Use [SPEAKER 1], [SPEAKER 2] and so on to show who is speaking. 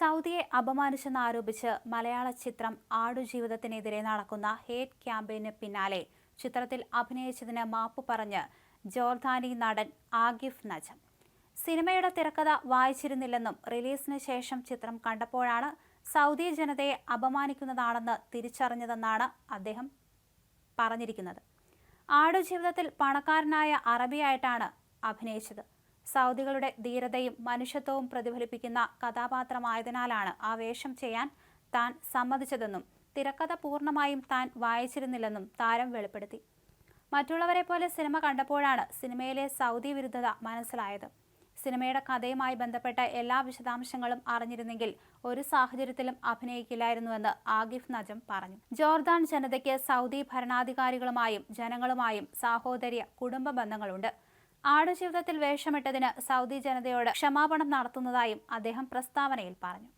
[SPEAKER 1] സൗദിയെ അപമാനിച്ചെന്നാരോപിച്ച് മലയാള ചിത്രം ആടുജീവിതത്തിനെതിരെ നടക്കുന്ന ഹേറ്റ് ക്യാമ്പയിന് പിന്നാലെ ചിത്രത്തിൽ അഭിനയിച്ചതിന് മാപ്പ് പറഞ്ഞ് ജോർദാനി നടൻ ആഗിഫ് നജം. സിനിമയുടെ തിരക്കഥ വായിച്ചിരുന്നില്ലെന്നും റിലീസിന് ശേഷം ചിത്രം കണ്ടപ്പോഴാണ് സൗദി ജനതയെ അപമാനിക്കുന്നതാണെന്ന് തിരിച്ചറിഞ്ഞതെന്നാണ് അദ്ദേഹം പറഞ്ഞിരിക്കുന്നത്. ആടുജീവിതത്തിൽ പണക്കാരനായ അറബിയായിട്ടാണ് അഭിനയിച്ചത്. സൗദികളുടെ ധീരതയും മനുഷ്യത്വവും പ്രതിഫലിപ്പിക്കുന്ന കഥാപാത്രമായതിനാലാണ് ആ വേഷം ചെയ്യാൻ താൻ സമ്മതിച്ചതെന്നും തിരക്കഥ പൂർണമായും താൻ വായിച്ചിരുന്നില്ലെന്നും താരം വെളിപ്പെടുത്തി. മറ്റുള്ളവരെ പോലെ സിനിമ കണ്ടപ്പോഴാണ് സിനിമയിലെ സൗദി വിരുദ്ധത മനസ്സിലായത്. സിനിമയുടെ കഥയുമായി ബന്ധപ്പെട്ട എല്ലാ വിശദാംശങ്ങളും അറിഞ്ഞിരുന്നെങ്കിൽ ഒരു സാഹചര്യത്തിലും അഭിനയിക്കില്ലായിരുന്നുവെന്ന് ആഗിഫ് നജം പറഞ്ഞു. ജോർദാൻ ജനതയ്ക്ക് സൗദി ഭരണാധികാരികളുമായും ജനങ്ങളുമായും സാഹോദര്യ കുടുംബ ബന്ധങ്ങളുണ്ട്. ആടുജീവിതത്തിൽ വേഷമിട്ടതിന് സൗദി ജനതയോട് ക്ഷമാപണം നടത്തുന്നതായും അദ്ദേഹം പ്രസ്താവനയിൽ പറഞ്ഞു.